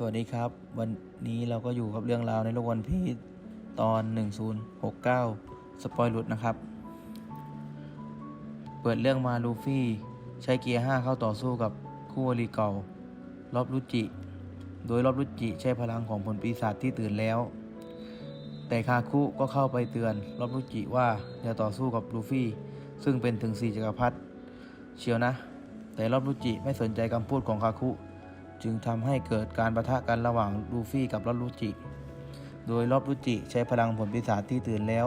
สวัสดีครับ วันนี้เราก็อยู่กับเรื่องราวในโลกวันพีชตอน 1069 สปอยหลุดนะครับ เปิดเรื่องมาลูฟี่ ใช้เกียร์ 5 เข้าต่อสู้กับคู่อริเก่า รอบรุจิ โดยรอบรุจิใช้พลังของผลปีศาจที่ตื่นแล้ว แต่คาคุก็เข้าไปเตือนรอบรุจิว่าอย่าต่อสู้กับลูฟี่ ซึ่งเป็นถึงสี่จักรพรรดิเชียวนะ แต่รอบรุจิไม่สนใจคำพูดของคาคุ จึงทำให้เกิดการประทะกันระหว่างลูฟี่กับรอบรุจิ โดยรอบรุจิใช้พลังผลปีศาจที่ตื่นแล้ว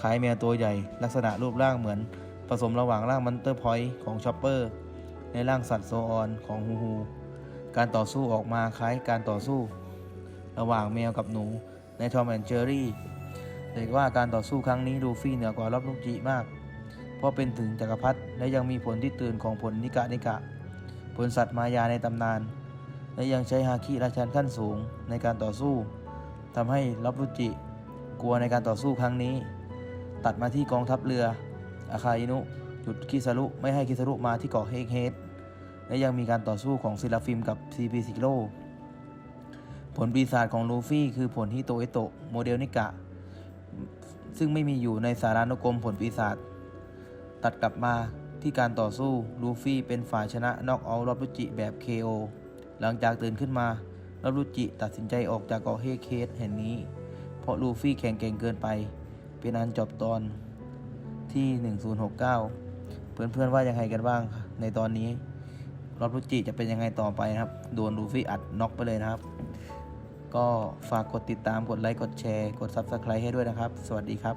คล้ายแมวตัวใหญ่ ลักษณะรูปร่างเหมือน ผสมระหว่างร่างมันเตอร์พอยต์ของชอปเปอร์ ในร่างสัตว์โซออนของฮูฮู การต่อสู้ออกมาคล้ายการต่อสู้ ระหว่างแมวกับหนูในทอมแอนเจอรี่แต่ว่าการต่อสู้ครั้งนี้ลูฟี่เหนือกว่ารอบรุจิมาก เพราะเป็นถึงจักรพรรดิและยังมีผลที่ตื่นของผลนิกะนิกะ ผลสัตว์มายาในตำนาน และยังใช้ฮาคิราชันขั้นสูงในการต่อสู้ทำให้รับรุจิ กลัวในการต่อสู้ครั้งนี้ ตัดมาที่กองทัพเรืออาคาอินุหยุดคิซารุไม่ให้คิซารุมาที่เกาะเฮกเฮดและยังมีการต่อสู้ของซิลาฟิมกับซีพีซิโรผลปีศาจของลูฟี่คือผลฮิโตเอโตะโมเดลนิกะ ซึ่งไม่มีอยู่ในสารานุกรมผลปีศาจตัดกลับมาที่การต่อสู้ลูฟี่เป็นฝ่ายชนะน็อกเอาท์รอบุจิแบบ KO หลังจากตื่นขึ้นมารอบรุจิตัดสินใจออกจากเกาะเฮเคสแห่งนี้ เพราะลูฟี่แข่งเก่งเกินไป เป็นอันจบตอนที่ 1069 เพื่อนๆว่ายังไงกันบ้างในตอนนี้รอบรุจิจะเป็นยังไงต่อไปนะครับ โดนลูฟี่อัดน็อกไปเลยนะครับ ก็ฝากกดติดตามกดไลค์กดแชร์ กด Subscribe ให้ด้วยนะครับ สวัสดีครับ